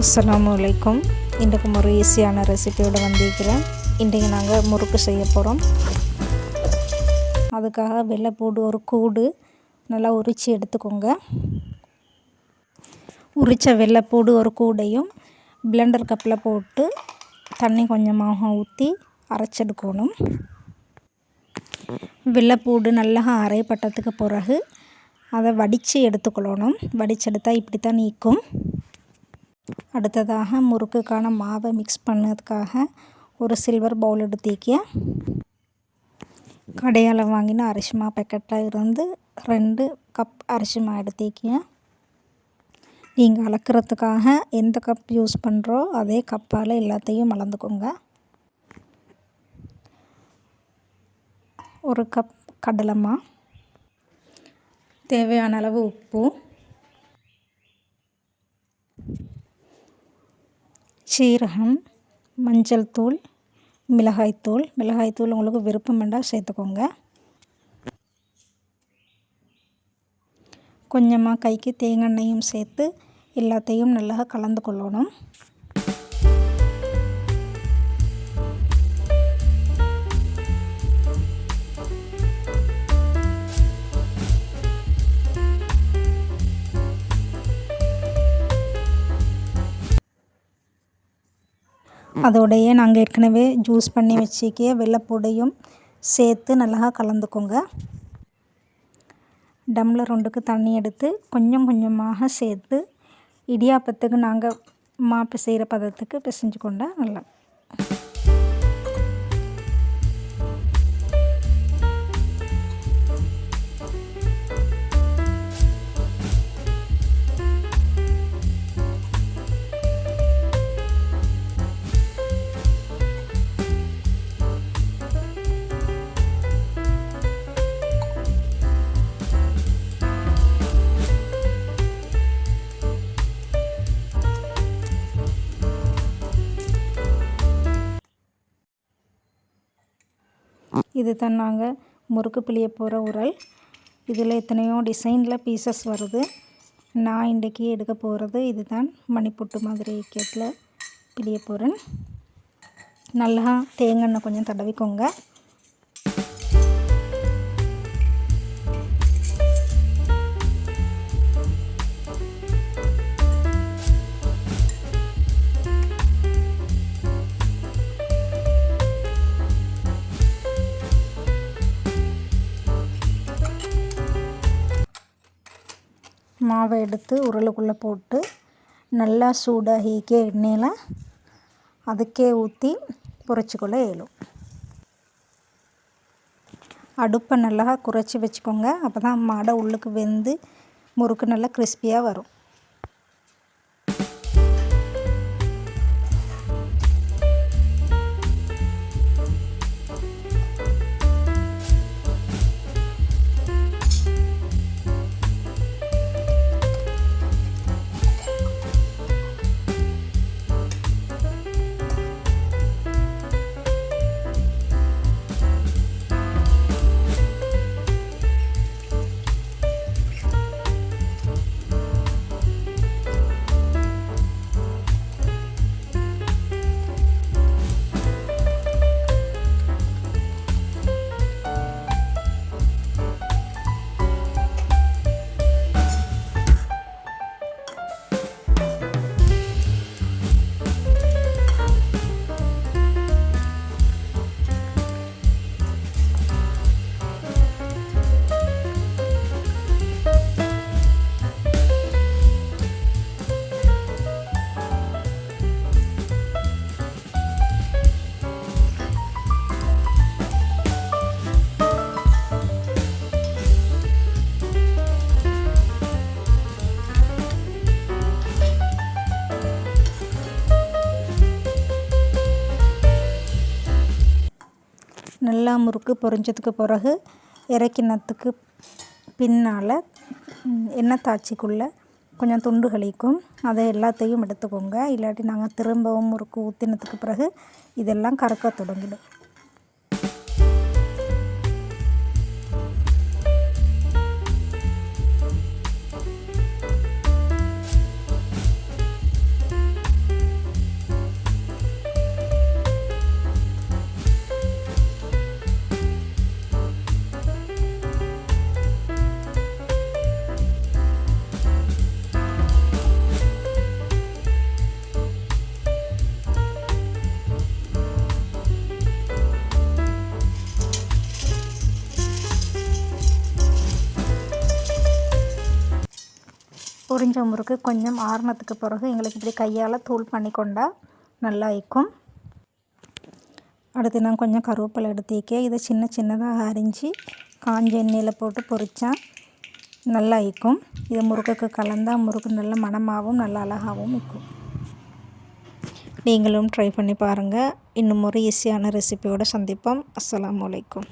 அஸ்ஸலாமு அலைக்கும். இன்றைக்கு ஒரு ஈஸியான ரெசிபியோடு வந்திருக்கிறேன். இன்றைக்கு நாங்கள் முறுக்கு செய்ய போகிறோம் அதுக்காக வெள்ளைப்பூடு ஒரு கூடு நல்லா உரித்து எடுத்துக்கோங்க. உரித்த வெள்ளைப்பூடு ஒரு கூடையும் பிளெண்டர் கப்பில் போட்டு தண்ணி கொஞ்சமாக ஊற்றி அரைச்செடுக்கணும். வெள்ளைப்பூடு நல்லா அரைப்பட்டதுக்கு பிறகு அதை வடித்து எடுத்துக்கொள்ளணும். வடிச்செடுத்தால் இப்படி தான் நீக்கும். அடுத்ததாக முறுக்குக்கான மாவை மிக்ஸ் பண்ணதுக்காக ஒரு சில்வர் பவுல் எடுத்திக்க கடையால் வாங்கின அரிசி மா பேக்கெட்டாக இருந்து ரெண்டு கப் அரிசி மா எடுத்திக்க நீங்கள் அளக்கிறதுக்காக எந்த கப் யூஸ் பண்ணுறோ அதே கப்பால் எல்லாத்தையும் அளந்துக்கோங்க. ஒரு கப் கடலைமா. தேவையான அளவு உப்பு. சீரகம் மஞ்சள் தூள் மிளகாய்த்தூள் மிளகாய்த்தூள் உங்களுக்கு விருப்பம் வேண்டாம் சேர்த்துக்கோங்க. கொஞ்சமாக கைக்கு தேங்காய் எண்ணெயும் சேர்த்து எல்லாத்தையும் நல்லா கலந்து கொள்ளணும். அதோடைய நாங்கள் ஏற்கனவே ஜூஸ் பண்ணி வச்சிக்க வெள்ளைப்பூடையும் சேர்த்து நல்லா கலந்துக்கோங்க. டம்ளர் ஒன்றுக்கு தண்ணி எடுத்து கொஞ்சம் கொஞ்சமாக சேர்த்து இடியாப்பத்துக்கு நாங்கள் மாப்பு செய்கிற பதத்துக்கு பிசைஞ்சு கொண்டா நல்லா. இது தான் நாங்கள் முறுக்கு பிழிய போகிற உரல். இதில் எத்தனையோ டிசைனில் பீசஸ் வருது. நான் இன்றைக்கி எடுக்க போகிறது இது தான் மணிப்புட்டு மாதிரி கேட்டில் பிழிய போகிறேன் நல்லா தேங்காய் கொஞ்சம் தடவிக்கோங்க. மாவை எடுத்து உருளைக்குள்ளே போட்டு நல்லா சூடாகிக்க எண்ணெயில் அதுக்கே ஊற்றி பொறிச்சிக்கொள்ள இயலும். அடுப்பை நல்லா குறைச்சி வச்சுக்கோங்க. அப்போ தான் மாடை உள்ளுக்கு வெந்து முறுக்கு நல்லா கிறிஸ்பியாக வரும். நல்லா முறுக்கு பொரிஞ்சதுக்கு பிறகு இறக்கினத்துக்கு பின்னால் எண்ணெய் தாச்சிக்குள்ளே கொஞ்சம் துண்டு கழிக்கும். அதை எல்லாத்தையும் எடுத்துக்கோங்க. இல்லாட்டி நாங்கள் திரும்பவும் முறுக்கு ஊற்றினதுக்கு பிறகு இதெல்லாம் கறக்க தொடங்கிடும். பொரிஞ்ச முறுக்கு கொஞ்சம் ஆறுனதுக்கு பிறகு எங்களுக்கு இப்படி கையால் தூள் பண்ணி கொண்டால் நல்லா இருக்கும் அடுத்து நான் கொஞ்சம் கருவேப்பிலை எடுத்துக்கேன் இதை சின்ன சின்னதாக அரிஞ்சு காஞ்ச எண்ணெயில் போட்டு பொரித்தா நல்லா இருக்கும் இதை முறுக்குக்கு கலந்தால் முறுக்கு நல்ல மணமாகவும் நல்ல அழகாகவும் இருக்கும் நீங்களும் ட்ரை பண்ணி பாருங்கள் இன்னும் ஒரு ஈஸியான ரெசிபியோடு சந்திப்போம். அஸ்ஸலாமு அலைக்கும்.